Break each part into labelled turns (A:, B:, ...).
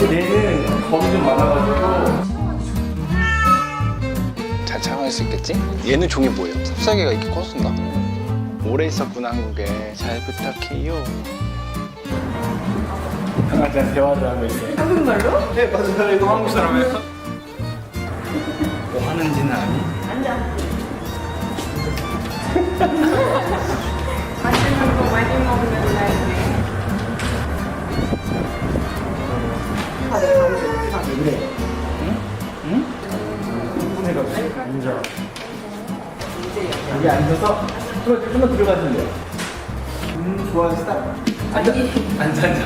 A: 얘는 겁이 좀 많아가지고 잘 참을 수 있겠지? 얘는 종이 뭐예요? 삽사개가 이렇게 컸었나? 오래 있었구나 한국에 잘 부탁해요 항상 대화를 하고 있어 한국말로? 네 맞아요 이거 한국 사람이에요 뭐 하는지는 아니?
B: 앉아 맛있는 거 많이 먹으면
A: 여기 앉아서 좀만, 좀만 들어가시면 돼요? 음 스탑. 앉아. 앉아 앉아.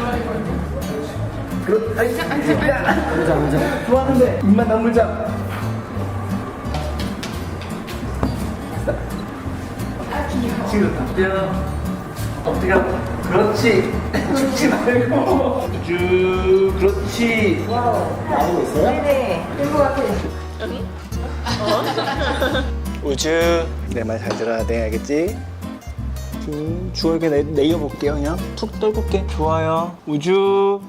A: 그렇 앉아 앉아 앉아. 앉아 좋아하는데 입만 다물자. 지금 엎드려 엎드려 그렇지. 죽지 말고. 쭉 그렇지. 나오고 있어요?
B: 네, 된것 같아요.
A: 우주 내 말 잘 들어야 돼 알겠지? 쭉 주얼게 내, 내려볼게요 그냥. 툭 떨굴게. 좋아요. 우주.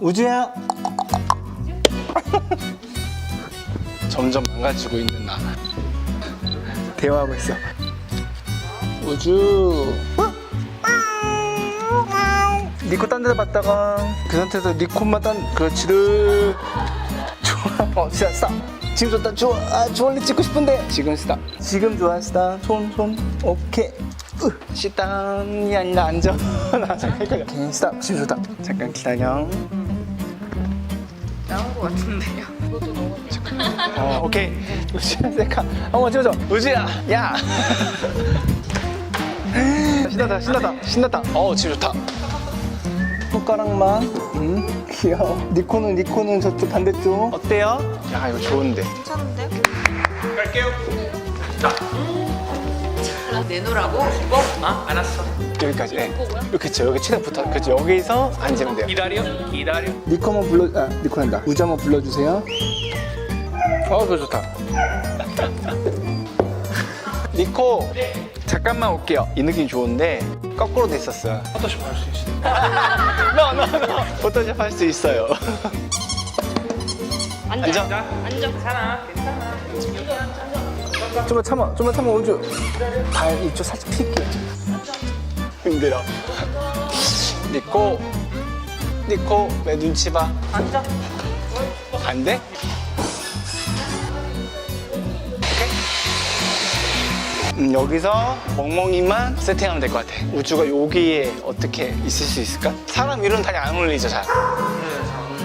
A: 우주야. 점점 망가지고 있는 나. 대화하고 있어. 우주. 니코 딴 데서 봤다가 그 상태에서 니코만 딴 그렇지를. 좋아 어 진짜 스탑 지금 좋다. 좋아. 아 주얼리 찍고 싶은데. 지금 스탑 지금 좋아 스탑 손손 오케이. 으 시땀이 아니라 앉아. 나 잠깐 헷갈려. 오케이 지금 좋다. 잠깐 기다려.
B: 나온 것 같은데요.
A: 어 오케이. 우지야 셀카 한번 찍어줘. 우지야 야. 신나다 신나다. 신나다. 어 지금 좋다 손가락만. 음 귀여워. 니코는 니코는 저쪽 반대쪽. 어때요? 야 이거 좋은데.
B: 괜찮은데?
A: 갈게요.
B: 내놓으라고?
A: 여기까지. 네. 이렇게 죠 여기 최대한 붙어 그렇죠 여기서 앉으면 돼요.
C: 기다려. 기다려.
A: 니코 한번 불러 아 니코 한다. 우주 한번 불러주세요. 어 그거 좋다. 니코 잠깐만 올게요. 이 느낌 좋은데 거꾸로 돼 있었어요.
C: 포토샵 할수 있어
A: 포토샵 할 수 있어요? 앉아.
B: 앉아.
C: 괜찮아. 괜찮아.
A: 좀만 참아. 좀만 참아 우주. 발 이쪽 살짝 필게. 힘들어. 니코. 니코 왜 눈치 봐.
B: 앉아.
A: 안 돼? 음, 여기서 멍멍이만 세팅하면 될 것 같아. 우주가 여기에 어떻게 있을 수 있을까? 사람 위로는 당연히 안 올리죠, 잘.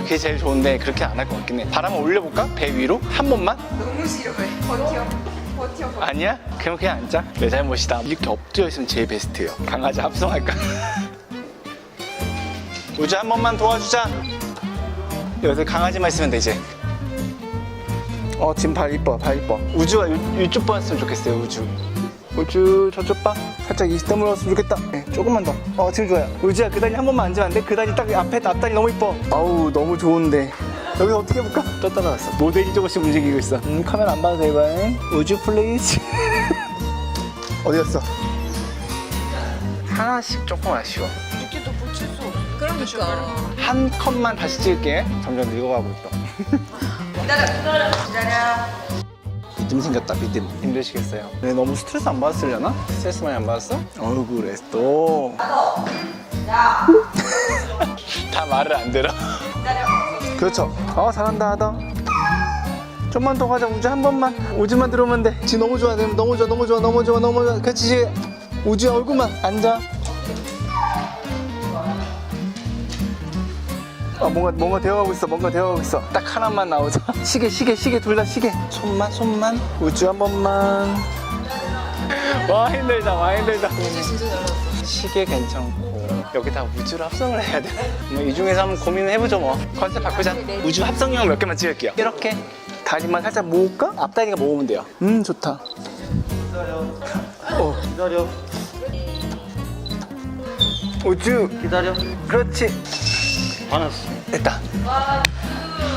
A: 그게 제일 좋은데 그렇게 안 할 것 같긴 해. 발 한번 올려볼까? 배 위로? 한 번만?
B: 너무 싫어해. 버텨. 버텨. 버텨.
A: 아니야? 그럼 그냥 앉아. 내 잘못이다. 이렇게 엎드려 있으면 제일 베스트예요. 강아지 합성할까? 우주 한 번만 도와주자. 여기서 강아지만 있으면 되지. 어, 지금 발 이뻐, 발 이뻐. 우주가 이- 이쪽 봤으면 좋겠어요, 우주. 우주 저쪽 봐. 살짝 이스터 물었으면 좋겠다. 네, 조금만 더. 어, 지금 좋아요. 우주야, 그 다리 한 번만 앉으면 안 돼? 그 다리 딱 앞에, 앞다리 너무 이뻐. 아우, 너무 좋은데. 여기 어떻게 해볼까? 또 따라갔어. 모델이 조금씩 움직이고 있어. 음, 카메라 안 봐도 돼, 이번엔. 우주 플레이즈. 어디 갔어? 하나씩 조금 아쉬워.
B: 이렇게도 붙일 수 없어. 그러니까.
A: 한 컷만 다시 찍을게. 점점 늙어가고 있다.
B: 기다려. 기다려. 기다려.
A: 믿음 생겼다 믿음. 힘드시겠어요? 네, 너무 스트레스 안 받았으려나? 스트레스 많이 안 받았어? 어우 그랬어 또. 다 말을 안 들어? 그렇죠. 어 잘한다 하다 좀만 더 가자 우주. 한 번만. 우주만 들어오면 돼. 지금 너무 좋아 너무 좋아 너무 좋아 너무 좋아 너무 좋아. 그렇지 우주야 얼굴만. 앉아 어, 뭔가 뭔가 대화하고 있어 뭔가 대화하고 있어. 딱 하나만 나오자. 시계 시계 시계 둘 다 시계. 손만 손만. 우주 한 번만. 와 힘들다 와 힘들다. 시계 괜찮고. 여기다 우주를 합성을 해야 돼이 중에서 한번 고민을 해보죠 뭐. 컨셉 바꾸자. 우주 합성용 몇 개만 찍을게요. 이렇게 다리만 살짝 모을까? 앞다리가 모으면 돼요. 음 좋다. 기다려. 어.
C: 기다려.
A: 우주.
C: 기다려.
A: 그렇지
C: 화났어
A: 됐다.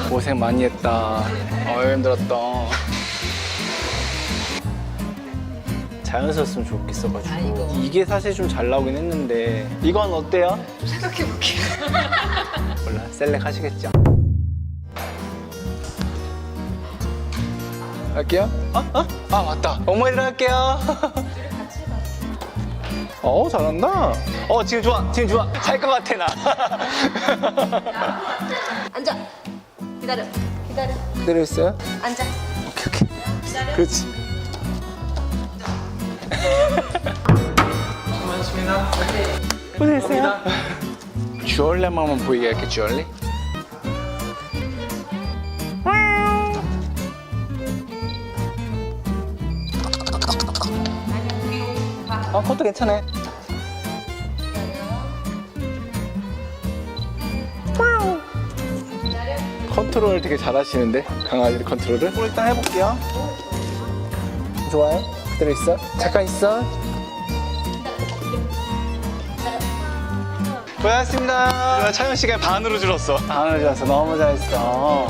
A: 고생 많이 했다. 어휴 힘들었다. 자연스러웠으면 좋겠어가지고 이게 사실 좀 잘 나오긴 했는데 이건 어때요?
B: 생각해볼게요.
A: 몰라 셀렉 하시겠죠? 갈게요. 어? 어? 아 맞다. 어머니 들어갈게요. 어 잘한다. 어 지금 좋아. 지금 좋아. 잘 것 같아 나.
B: 앉아. 기다려. 기다려.
A: 그대로 있어요?
B: 앉아.
A: 오케이 오케이.
B: 기다려.
A: 그렇지.
C: 고맙습니다.
A: 고생했어요. 주얼리만 한번 보이게 할게 주얼리. 아, 그것도 괜찮아. 컨트롤 되게 잘하시는데 강아지 컨트롤을. 오늘 일단 해볼게요. 좋아요. 그대로 있어. 잠깐 있어. 고생하셨습니다. 촬영 시간 반으로 줄었어. 반으로 줄었어. 너무 잘했어.